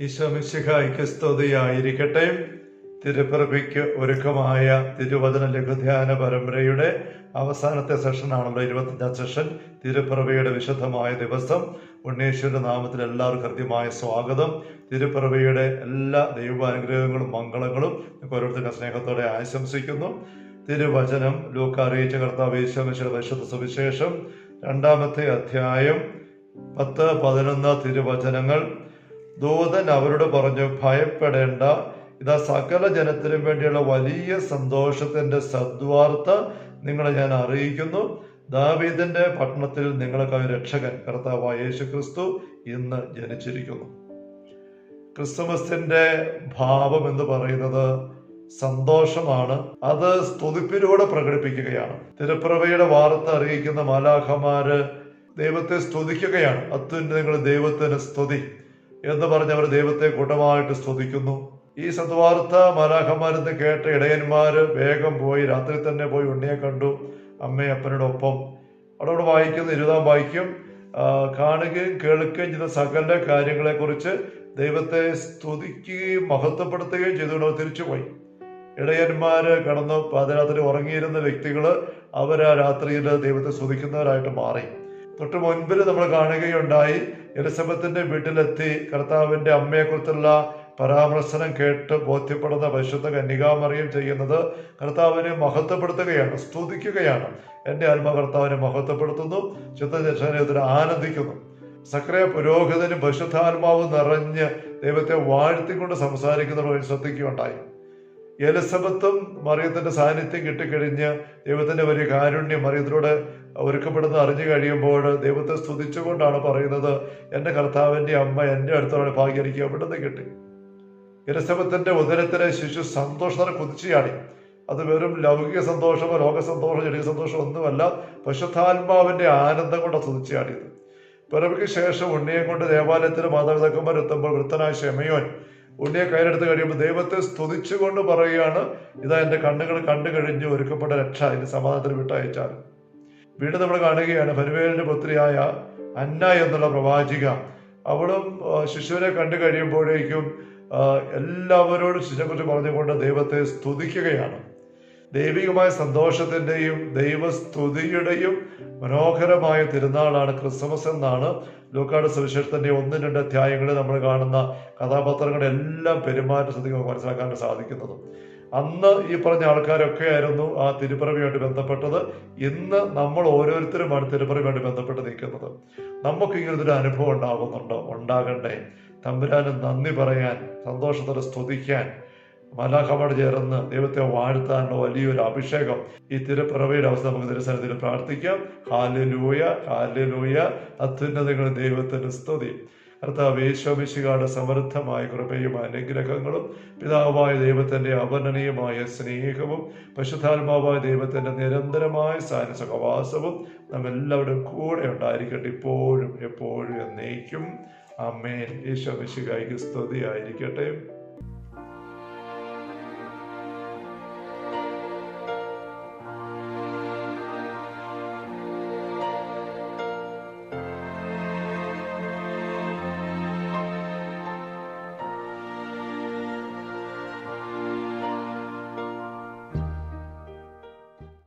ഈശോമിശിഹായ്ക്ക് സ്തുതിയായിരിക്കട്ടെ തിരുപ്പിറപ്പിക്ക് ഒരുക്കമായ തിരുവചന ലഘുധ്യാന പരമ്പരയുടെ അവസാനത്തെ സെഷനാണല്ലോ ഇരുപത്തഞ്ചാം സെഷൻ തിരുപ്പിറവയുടെ വിശദമായ ദിവസം. ഉണ്ണീശ്വരന്റെ നാമത്തിൽ എല്ലാവർക്കും ഹൃദ്യമായ സ്വാഗതം. തിരുപ്പിറവയുടെ എല്ലാ ദൈവാനുഗ്രഹങ്ങളും മംഗളങ്ങളും ഓരോരുത്തരുടെ സ്നേഹത്തോടെ ആശംസിക്കുന്നു. തിരുവചനം ലൂക്ക അറിയിച്ച കർത്താവ് ഈശോമിശിയുടെ പരിശുദ്ധ സുവിശേഷം. രണ്ടാമത്തെ അധ്യായം പത്ത് പതിനൊന്ന് തിരുവചനങ്ങൾ. ദൂതൻ അവരോട് പറഞ്ഞു ഭയപ്പെടേണ്ട. ഇതാ സകല ജനത്തിനും വേണ്ടിയുള്ള വലിയ സന്തോഷത്തിന്റെ സദ്വാർത്ത നിങ്ങളെ ഞാൻ അറിയിക്കുന്നു. ദാവീദിന്റെ പട്ടണത്തിൽ നിങ്ങൾക്കായി രക്ഷകൻ കർത്താവായ യേശു ക്രിസ്തു ഇന്ന് ജനിച്ചിരിക്കുന്നു. ക്രിസ്തുമസിന്റെ ഭാവം എന്ന് പറയുന്നത് സന്തോഷമാണ്. അത് സ്തുതിപ്പിലൂടെ പ്രകടിപ്പിക്കുകയാണ്. തിരുപ്പിറവയുടെ വാർത്ത അറിയിക്കുന്ന മാലാഖമാര് ദൈവത്തെ സ്തുതിക്കുകയാണ്. അത്യുന്നതങ്ങൾ ദൈവത്തിന് സ്തുതി. എന്ന് പറഞ്ഞ് അവർ ദൈവത്തെ കൂട്ടമായിട്ട് സ്തുതിക്കുന്നു. ഈ സദ്വാർത്ത മാലാഖമാരെന്ന് കേട്ട ഇടയന്മാര് വേഗം പോയി രാത്രി തന്നെ പോയി ഉണ്ണിയെ കണ്ടു അമ്മയും അപ്പനോടൊപ്പം. അവിടെ വായിക്കുന്ന ഇരുപതാം വായിക്കും കാണുകയും കേൾക്കുകയും ചെയ്ത സകല കാര്യങ്ങളെ കുറിച്ച് ദൈവത്തെ സ്തുതിക്കുകയും മഹത്വപ്പെടുത്തുകയും ചെയ്തുകൊണ്ട് തിരിച്ചുപോയി ഇടയന്മാര് കടന്ന് പാതിരാത്രി ഉറങ്ങിയിരുന്ന വ്യക്തികൾ അവർ ആ രാത്രിയിൽ ദൈവത്തെ സ്തുതിക്കുന്നവരായിട്ട് മാറി. തൊട്ട് മുൻപിൽ നമ്മൾ കാണുകയുണ്ടായി എലിസബത്തിന്റെ വീട്ടിലെത്തി കർത്താവിന്റെ അമ്മയെക്കുറിച്ചുള്ള പരാമർശനം കേട്ട് ബോധ്യപ്പെടുന്ന പരിശുദ്ധ കന്യകാമറിയും ചെയ്യുന്നത് കർത്താവിനെ മഹത്വപ്പെടുത്തുകയാണ് സ്തുതിക്കുകയാണ്. എന്റെ ആത്മ കർത്താവിനെ മഹത്വപ്പെടുത്തുന്നു ചിത്തജനത്തിന് ആനന്ദിക്കുന്നു. സക്രിയ പുരോഹിതനും പരിശുദ്ധാത്മാവ് നിറഞ്ഞ് ദൈവത്തെ വാഴ്ത്തിക്കൊണ്ട് സംസാരിക്കുന്നവർ ശ്രദ്ധിക്കുകയുണ്ടായി. എലിസബത്തും മറിയത്തിന്റെ സാന്നിധ്യം കിട്ടിക്കഴിഞ്ഞ് ദൈവത്തിന്റെ വലിയ കാരുണ്യം മറിയത്തിലൂടെ ഒരുക്കപ്പെടുന്നത് അറിഞ്ഞു കഴിയുമ്പോൾ ദൈവത്തെ സ്തുതിച്ചുകൊണ്ടാണ് പറയുന്നത് എന്റെ കർത്താവിന്റെ അമ്മ എന്റെ അടുത്താണ് ഭാഗ്യം എനിക്ക് എവിടുന്ന് കിട്ടി. എലിസബത്തിന്റെ ഉദരത്തിലെ ശിശു സന്തോഷത്തോടെ കുതിച്ചുചാടി. അത് വെറും ലൗകിക സന്തോഷമോ ലോക സന്തോഷമോ ജടിക സന്തോഷമോ ഒന്നുമല്ല പശുത്താത്മാവിന്റെ ആനന്ദം കൊണ്ട് തുതിച്ചാടിയത് പിറവിക്ക് ശേഷം ഉണ്ണിയെ കൊണ്ട് ദേവാലയത്തിൽ മാതാപിതാക്കന്മാർ എത്തുമ്പോൾ വൃത്തനായ ഷെമയോൻ ഉണ്ണിയെ കയ്യിലെടുത്ത് കഴിയുമ്പോൾ ദൈവത്തെ സ്തുതിച്ചുകൊണ്ട് പറയുകയാണ് ഇതാ എന്റെ കണ്ണുകൾ കണ്ടു കഴിഞ്ഞു ഒരുക്കപ്പെട്ട രക്ഷ എന്റെ സമാധാനത്തിന് വിട്ടയച്ചാൽ. വീണ്ടും നമ്മൾ കാണുകയാണ് ഫനുവേലിന്റെ പുത്രിയായ അന്ന എന്നുള്ള പ്രവാചിക. അവളും ശിശുവിനെ കണ്ടു കഴിയുമ്പോഴേക്കും എല്ലാവരോടും എല്ലാവരോടും ശിശുവിനെക്കുറിച്ച് പറഞ്ഞുകൊണ്ട് ദൈവത്തെ സ്തുതിക്കുകയാണ്. ദൈവികമായ സന്തോഷത്തിന്റെയും ദൈവസ്തുതിയുടെയും മനോഹരമായ തിരുനാളാണ് ക്രിസ്മസ് എന്നാണ് ലൂക്കാട് സുവിശേഷത്തിന്റെ ഒന്നും രണ്ട് അധ്യായങ്ങളിൽ നമ്മൾ കാണുന്ന കഥാപാത്രങ്ങളുടെ എല്ലാം പെരുമാറ്റ സ്ഥിതി നമുക്ക് മനസ്സിലാക്കാൻ സാധിക്കുന്നത്. അന്ന് ഈ പറഞ്ഞ ആൾക്കാരൊക്കെ ആയിരുന്നു ആ തിരുപ്പിറവിയായിട്ട് ബന്ധപ്പെട്ടത്. ഇന്ന് നമ്മൾ ഓരോരുത്തരുമാണ് തിരുപ്പിറവിയായിട്ട് ബന്ധപ്പെട്ട് നിൽക്കുന്നത്. നമുക്ക് ഇങ്ങനത്തെ ഒരു അനുഭവം ഉണ്ടാകുന്നുണ്ടോ? ഉണ്ടാകണ്ടേ. തമ്പുരാന് നന്ദി പറയാൻ സന്തോഷത്തോടെ സ്തുതിക്കാൻ മലാഖമാട് ചേർന്ന് ദൈവത്തെ വാഴ്ത്താനുള്ള വലിയൊരു അഭിഷേകം ഈ തിരുപ്പിറവിയുടെ അവസ്ഥ നമുക്ക് തിരുസനത്തിൽ പ്രാർത്ഥിക്കാം. ഹാലലൂയ ഹാലലൂയ അത്യുന്നതങ്ങൾ ദൈവത്തിന് സ്തുതി. കർത്താവ് യേശോമിശികാരുടെ സമൃദ്ധമായ കൃപയും അനുഗ്രഹങ്ങളും പിതാവായ ദൈവത്തിന്റെ അവർണനീയമായ സ്നേഹവും പശുധാത്മാവായ ദൈവത്തിന്റെ നിരന്തരമായ സാന്നിധ്യവാസവും നമ്മെല്ലാവരും കൂടെ ഉണ്ടായിരിക്കട്ടെ. ഇപ്പോഴും എപ്പോഴും എന്നേക്കും. അമ്മേൻ യേശോമിശികായിക്ക് സ്തുതിയായിരിക്കട്ടെ.